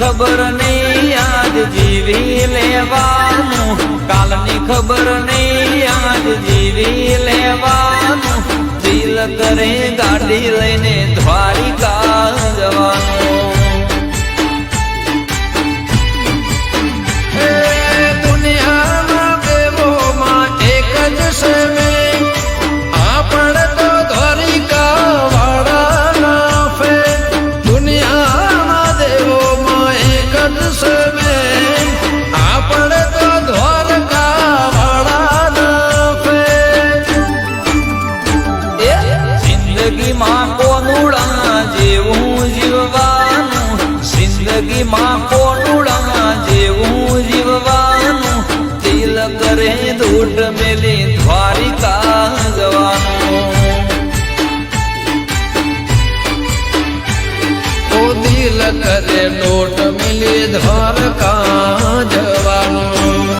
ખબર નહીં, આજ જીવી લેવાનું. કાલની ખબર નહીં, આજ જીવી લેવાનું. દિલ કરે ગાડી લઈને દ્વારિકા જિંદગીમાં કોનુડા જેવું જીવવાનું જિંદગીમાં કોનુડા જેવું જીવવાનું દિલ કરે દૂઢ મેલી દ્વારિકા જવાનું ઓ દિલ કરે લોટ મિલી દ્વારકા જવા